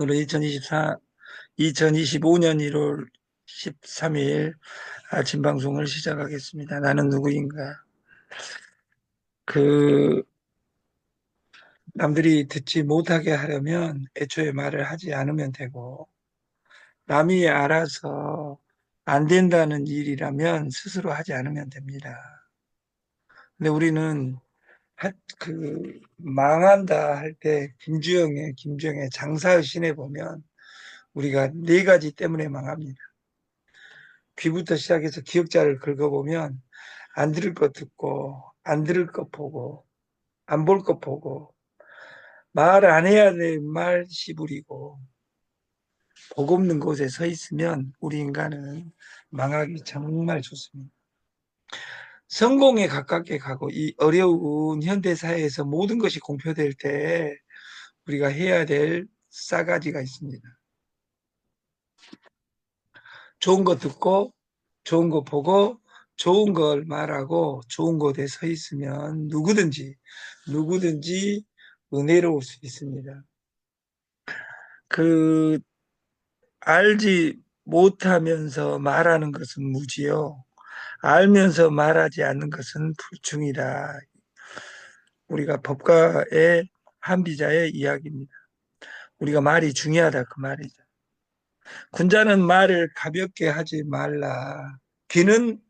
오늘은 2024, 2025년 1월 13일 아침 방송을 시작하겠습니다. 나는 누구인가? 그, 남들이 듣지 못하게 하려면 애초에 말을 하지 않으면 되고, 남이 알아서 안 된다는 일이라면 스스로 하지 않으면 됩니다. 근데 우리는 하- 그 망한다 할 때 김주영의 김주영의 장사의 신에 보면 우리가 네 가지 때문에 망합니다. 귀부터 시작해서 기억자를 긁어보면 안 들을 것 듣고 안 들을 것 보고 안 볼 것 보고 말 안 해야 될말 씨부리고 복 없는 곳에 서 있으면 우리 인간은 망하기 정말 좋습니다. 성공에 가깝게 가고 이 어려운 현대 사회에서 모든 것이 공표될 때 우리가 해야 될 싸가지가 있습니다. 좋은 거 듣고 좋은 거 보고 좋은 걸 말하고 좋은 곳에 서 있으면 누구든지 누구든지 은혜로울 수 있습니다. 그 알지 못하면서 말하는 것은 무지요. 알면서 말하지 않는 것은 불충이다. 우리가 법가의 한비자의 이야기입니다. 우리가 말이 중요하다 그 말이죠. 군자는 말을 가볍게 하지 말라. 귀는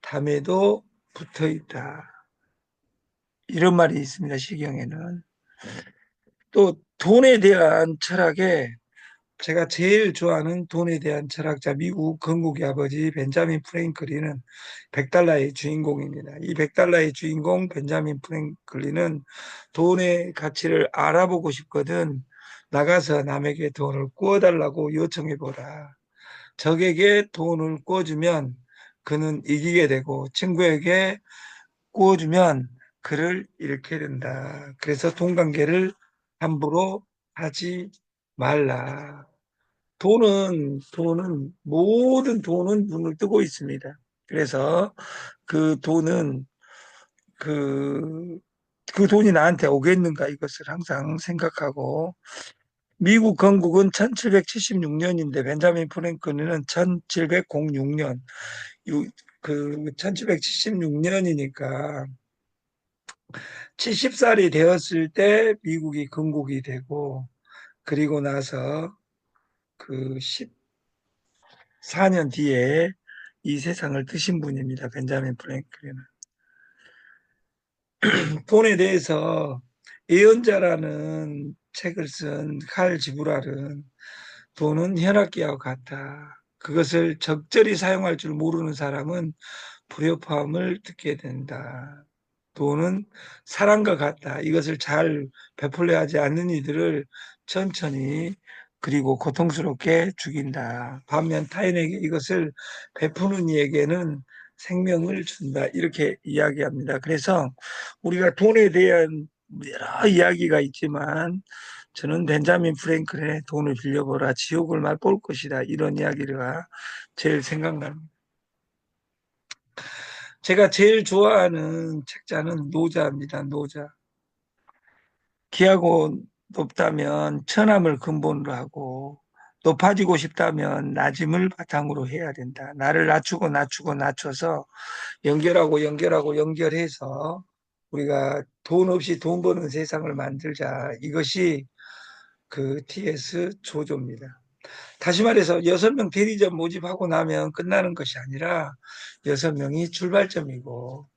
담에도 붙어 있다. 이런 말이 있습니다. 시경에는. 또 돈에 대한 철학에 제가 제일 좋아하는 돈에 대한 철학자 미국 건국의 아버지 벤자민 프랭클린은 100달러의 주인공입니다. 이 100달러의 주인공 벤자민 프랭클린은 돈의 가치를 알아보고 싶거든 나가서 남에게 돈을 구워달라고 요청해보라. 적에게 돈을 구워주면 그는 이기게 되고 친구에게 구워주면 그를 잃게 된다. 그래서 돈 관계를 함부로 하지 말라. 돈은, 돈은, 모든 돈은 눈을 뜨고 있습니다. 그래서 그 돈은 그, 그 돈이 나한테 오겠는가 이것을 항상 생각하고 미국 건국은 1776년인데 벤자민 프랭클린은 1706년 그 1776년이니까 70살이 되었을 때 미국이 건국이 되고 그리고 나서 그 14년 뒤에 이 세상을 뜨신 분입니다. 벤자민 프랭클린은. 돈에 대해서 예언자라는 책을 쓴 칼 지브랄은 돈은 현악기와 같다. 그것을 적절히 사용할 줄 모르는 사람은 불협화음을 듣게 된다. 돈은 사랑과 같다. 이것을 잘 베풀려 하지 않는 이들을 천천히 그리고 고통스럽게 죽인다. 반면 타인에게 이것을 베푸는 이에게는 생명을 준다. 이렇게 이야기합니다. 그래서 우리가 돈에 대한 여러 이야기가 있지만 저는 벤자민 프랭클의 돈을 빌려보라 지옥을 맛볼 것이다. 이런 이야기가 제일 생각납니다. 제가 제일 좋아하는 책자는 노자입니다. 노자. 기하고 높다면 천함을 근본으로 하고 높아지고 싶다면 낮음을 바탕으로 해야 된다. 나를 낮추고 낮추고 낮춰서 연결하고 연결하고 연결해서 우리가 돈 없이 돈 버는 세상을 만들자. 이것이 그 TS 조조입니다. 다시 말해서 여섯 명 대리점 모집하고 나면 끝나는 것이 아니라 여섯 명이 출발점이고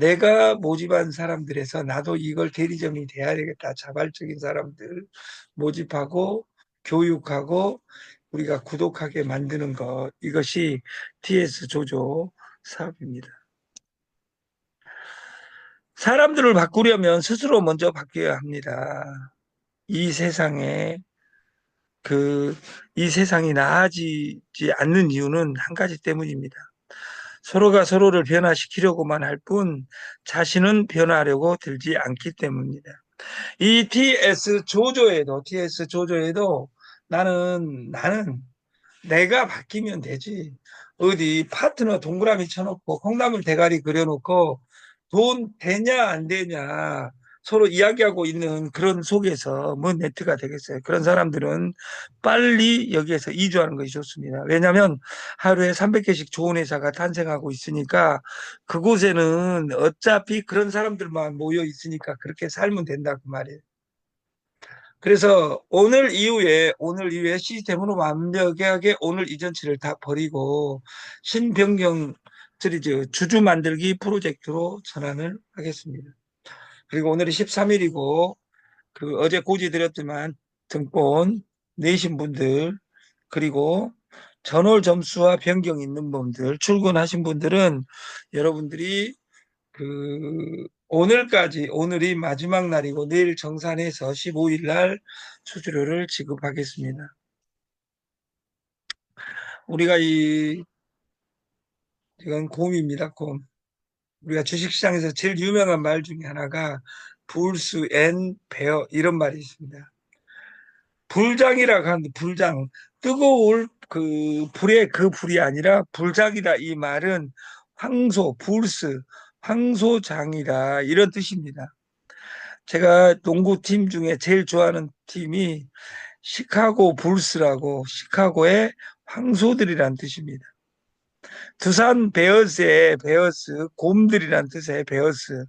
내가 모집한 사람들에서 나도 이걸 대리점이 돼야 되겠다. 자발적인 사람들 모집하고 교육하고 우리가 구독하게 만드는 것 이것이 TS 조조 사업입니다. 사람들을 바꾸려면 스스로 먼저 바뀌어야 합니다. 이 세상에 그 이 세상이 나아지지 않는 이유는 한 가지 때문입니다. 서로가 서로를 변화시키려고만 할 뿐 자신은 변화하려고 들지 않기 때문입니다. 이 TS 조조에도 TS 조조에도 나는 나는 내가 바뀌면 되지. 어디 파트너 동그라미 쳐놓고 콩나물 대가리 그려놓고 돈 되냐 안 되냐 서로 이야기하고 있는 그런 속에서 뭔 네트가 되겠어요. 그런 사람들은 빨리 여기에서 이주하는 것이 좋습니다. 왜냐하면 하루에 300개씩 좋은 회사가 탄생하고 있으니까 그곳에는 어차피 그런 사람들만 모여 있으니까 그렇게 살면 된다 그 말이에요. 그래서 오늘 이후에 오늘 이후에 시스템으로 완벽하게 오늘 이전치를 다 버리고 신변경 시리즈 주주 만들기 프로젝트로 전환을 하겠습니다. 그리고 오늘이 13일이고 그 어제 고지 드렸지만 등본 내신 분들 그리고 전월 점수와 변경 있는 분들 출근하신 분들은 여러분들이 그 오늘까지 오늘이 마지막 날이고 내일 정산해서 15일 날 수수료를 지급하겠습니다. 우리가 이 이건 곰입니다. 곰. 우리가 주식시장에서 제일 유명한 말 중에 하나가 불수 앤 베어 이런 말이 있습니다. 불장이라고 하는데 불장 뜨거울 그 불의 그 불이 아니라 불장이다 이 말은 황소 불스 황소장이다 이런 뜻입니다. 제가 농구팀 중에 제일 좋아하는 팀이 시카고 불스라고 시카고의 황소들이란 뜻입니다. 두산 베어스의 베어스 곰들이란 뜻의 베어스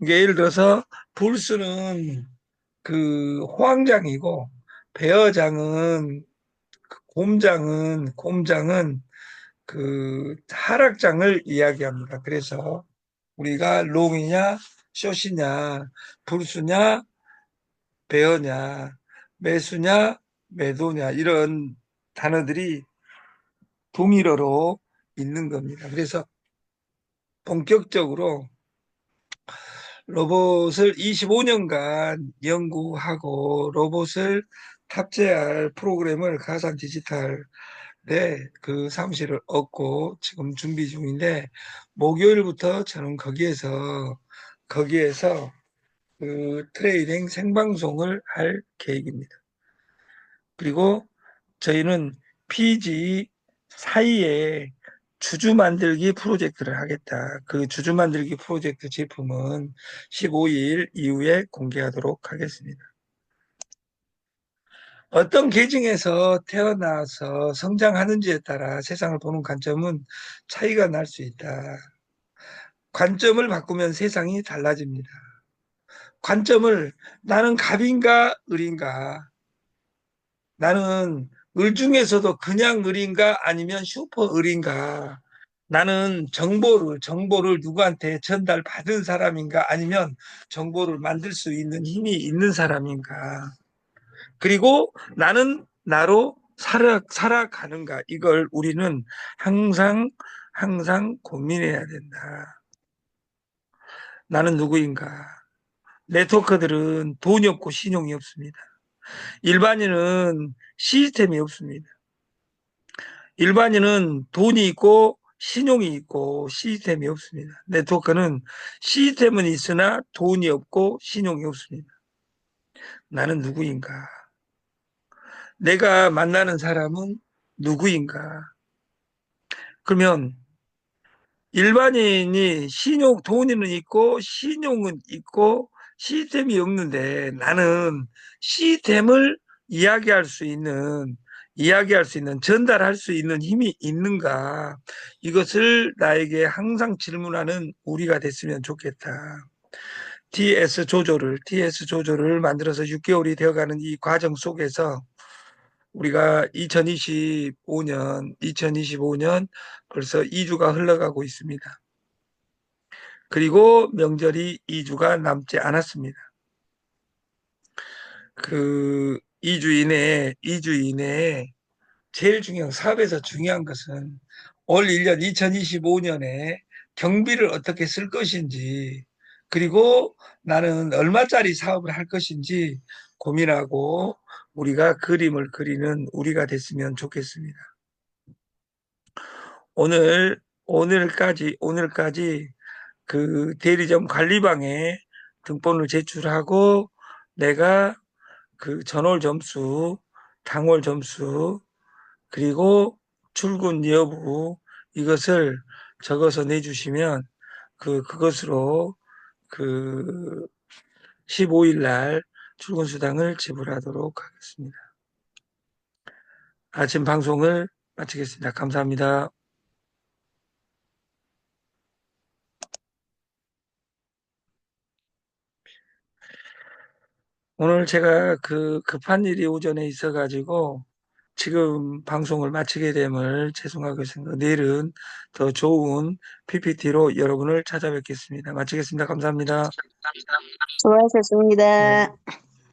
이게 예를 들어서 불스는 그 호황장이고 베어장은 그 곰장은 곰장은 그 하락장을 이야기합니다. 그래서 우리가 롱이냐 숏이냐 불수냐 베어냐 매수냐 매도냐 이런 단어들이 동일어로 있는 겁니다. 그래서 본격적으로 로봇을 25년간 연구하고 로봇을 탑재할 프로그램을 가산 디지털에 그 사무실을 얻고 지금 준비 중인데 목요일부터 저는 거기에서 거기에서 그 트레이딩 생방송을 할 계획입니다. 그리고 저희는 PG 사이에 주주 만들기 프로젝트를 하겠다. 그 주주 만들기 프로젝트 제품은 15일 이후에 공개하도록 하겠습니다. 어떤 계층에서 태어나서 성장하는지에 따라 세상을 보는 관점은 차이가 날 수 있다. 관점을 바꾸면 세상이 달라집니다. 관점을 나는 갑인가 을인가 나는 을 중에서도 그냥 을인가 아니면 슈퍼 을인가? 나는 정보를 정보를 누구한테 전달 받은 사람인가? 아니면 정보를 만들 수 있는 힘이 있는 사람인가? 그리고 나는 나로 살아, 살아가는가? 이걸 우리는 항상 항상 고민해야 된다. 나는 누구인가? 네트워크들은 돈이 없고 신용이 없습니다 일반인은 시스템이 없습니다. 일반인은 돈이 있고 신용이 있고 시스템이 없습니다. 네트워크는 시스템은 있으나 돈이 없고 신용이 없습니다. 나는 누구인가? 내가 만나는 사람은 누구인가? 그러면 일반인이 신용, 돈은 있고 신용은 있고 시스템이 없는데 나는 시스템을 이야기할 수 있는 이야기할 수 있는 전달할 수 있는 힘이 있는가 이것을 나에게 항상 질문하는 우리가 됐으면 좋겠다. TS 조조를 TS 조조를 만들어서 6개월이 되어가는 이 과정 속에서 우리가 2025년 2025년 벌써 2주가 흘러가고 있습니다. 그리고 명절이 2주가 남지 않았습니다. 그 2주 이내에 2주 이내에 제일 중요한 사업에서 중요한 것은 올 1년 2025년에 경비를 어떻게 쓸 것인지 그리고 나는 얼마짜리 사업을 할 것인지 고민하고 우리가 그림을 그리는 우리가 됐으면 좋겠습니다. 오늘 오늘까지 오늘까지 그 대리점 관리방에 등본을 제출하고 내가 그 전월 점수, 당월 점수, 그리고 출근 여부 이것을 적어서 내주시면 그 그것으로 그 15일 날 출근 수당을 지불하도록 하겠습니다. 아침 방송을 마치겠습니다. 감사합니다. 오늘 제가 그 급한 일이 오전에 있어가지고 지금 방송을 마치게 됨을 죄송하고 있습니다. 내일은 더 좋은 PPT로 여러분을 찾아뵙겠습니다. 마치겠습니다. 감사합니다. 수고하셨습니다. 네.